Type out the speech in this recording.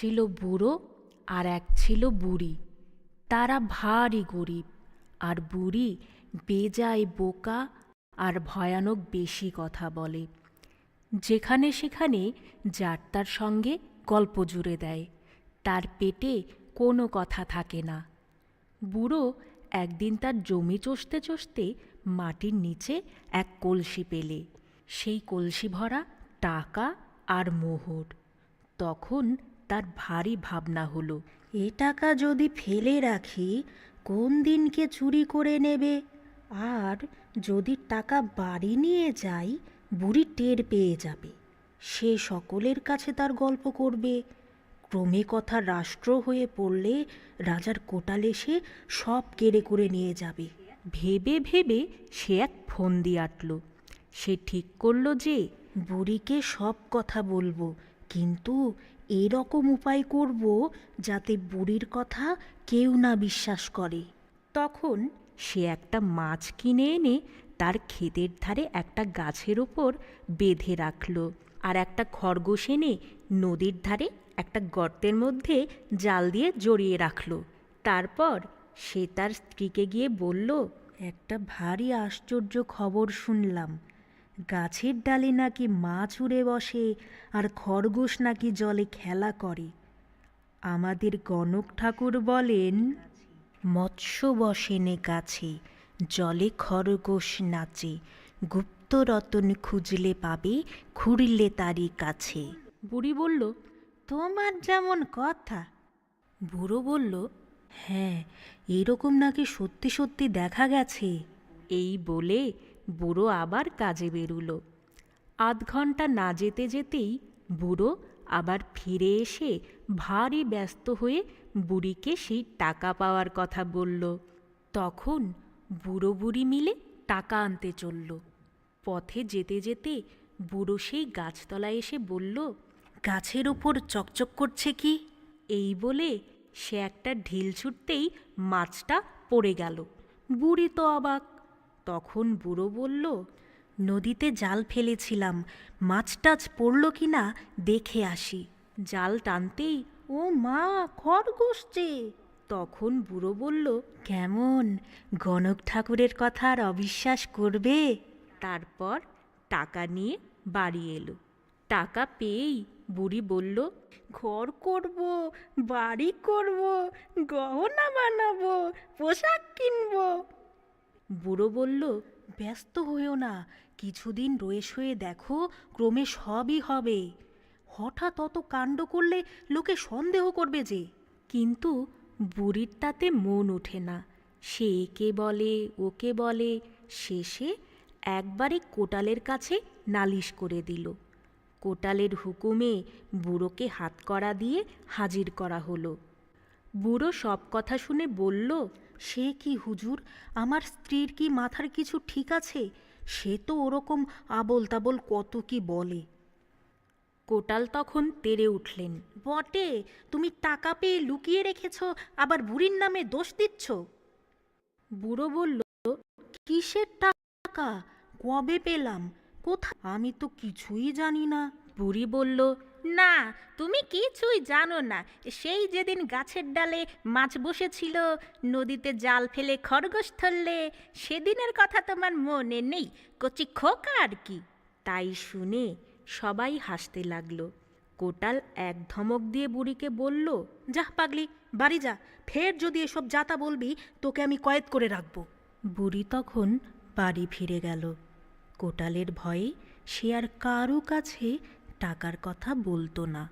ছিল বুড়ো আর এক ছিল বুড়ি। তারা ভারী গরিব আর বুড়ি বেজায় বোকা আর ভয়ানক বেশি কথা বলে। যেখানে সেখানে যার তার সঙ্গে গল্প জুড়ে দেয়। তার পেটে কোনো কথা থাকে না। বুড়ো একদিন তার জমি চষতে চষতে মাটির নিচে এক কলসি পেলে। সেই কলসি ভরা টাকা আর মোহর। তখন তার ভারী ভাবনা হলো, এ টাকা যদি ফেলে রাখি, কোন দিনকে চুরি করে নেবে? আর যদি টাকা বাড়ি নিয়ে যাই, বুড়ি টের পেয়ে যাবে। সে সকলের কাছে তার গল্প করবে। ক্রমে কথা রাষ্ট্র হয়ে পড়লে রাজার কোটাল এসে সব কেড়ে করে নিয়ে যাবে। ভেবে ভেবে সে এক ফোন দিয়ে আটল। সে ঠিক করল যে, বুড়িকে সব কথা বলব, কিন্তু এরকম উপায় করব যাতে বুড়ির কথা কেউ না বিশ্বাস করে। তখন সে একটা মাছ কিনে এনে তার ক্ষেতের ধারে একটা গাছের ওপর বেঁধে রাখল আর একটা খরগোশ এনে নদীর ধারে একটা গর্তের মধ্যে জাল দিয়ে জড়িয়ে রাখল। তারপর সে তার স্ত্রীকে গিয়ে বলল, একটা ভারী আশ্চর্য খবর শুনলাম। গাছের ডালে নাকি মাছ উড়ে বসে আর খরগোশ নাকি জলে খেলা করে। আমাদের গণক ঠাকুর বলেন, মৎস্য বসেনে গাছে, জলে খরগোশ নাচে, গুপ্ত রতন খুঁজলে পাবে, খুঁড়লে তারই কাছে। বুড়ি বলল, তোমার যেমন কথা। বুড়ো বলল হ্যাঁ এরকম নাকি সত্যি সত্যি দেখা গেছে। এই বলে বুড়ো আবার কাজে বেরুলো। আধ ঘণ্টা না যেতে যেতেই বুড়ো আবার ফিরে এসে ভারী ব্যস্ত হয়ে বুড়িকে সেই টাকা পাওয়ার কথা বলল। তখন বুড়ো বুড়ি মিলে টাকা আনতে চলল। পথে যেতে যেতে বুড়ো সেই গাছতলায় এসে বলল, গাছের ওপর চকচক করছে কি? এই বলে সে একটা ঢিল ছুটতেই মাছটা পড়ে গেল। বুড়ি তো অবাক। তখন বুড়ো বলল, নদীতে জাল ফেলেছিলাম, মাছ টাছ পড়ল কি না দেখে আসি। জাল টানতেই, ও মা, খরগোশ যে! তখন বুড়ো বলল, কেমন? গণক ঠাকুরের কথা আর অবিশ্বাস করবে? তারপর টাকা নিয়ে বাড়ি এলো। টাকা পেয়েই বুড়ি বলল, ঘর করব, বাড়ি করব, গহনা বানাবো, পোশাক কিনবো। বুড়ো বলল, ব্যস্ত হইও না, কিছুদিন রয়ে সয়ে দেখো, ক্রমে সবই হবে। হঠাৎ অত কাণ্ড করলে লোকে সন্দেহ করবে যে। কিন্তু বুড়ির তাতে মন ওঠে না। সে একে বলে, ওকে বলে, শেষে একবারে কোটালের কাছে নালিশ করে দিল। কোটালের হুকুমে বুড়োকে হাতকড়া দিয়ে হাজির করা হলো। বুড়ো সব কথা শুনে বলল, সে কি হুজুর? আমার স্ত্রীর কি মাথার কিছু ঠিক আছে? সে তো ওরকম আবল তাবল কত কি বলে। কোটাল তখন তেরে উঠলেন, বটে, তুমি টাকা পেয়ে লুকিয়ে রেখেছ, আবার বুড়ির নামে দোষ দিচ্ছ? বুড়ো বলল, কিসের টাকা? কবে পেলাম? কোথা আমি তো কিছুই জানি না। বুড়ি বলল, না, তুমি কিছুই জানো না। সেই যেদিন গাছের ডালে মাছ বসেছিল, নদীতে জাল ফেলে খরগোশ ধরলে, সেদিনের কথা তোমার মনে নেই? কচি খোকা আর কি? তাই শুনে সবাই হাসতে লাগল। কোটাল এক ধমক দিয়ে বুড়িকে বলল যাহ পাগলি, বাড়ি যা। ফের যদি এসব যাতা বলবি, তোকে আমি কয়েদ করে রাখব। বুড়ি তখন বাড়ি ফিরে গেল। কোটালের ভয়ে সে আর কারও কাছে টাকার কথা বলতো না।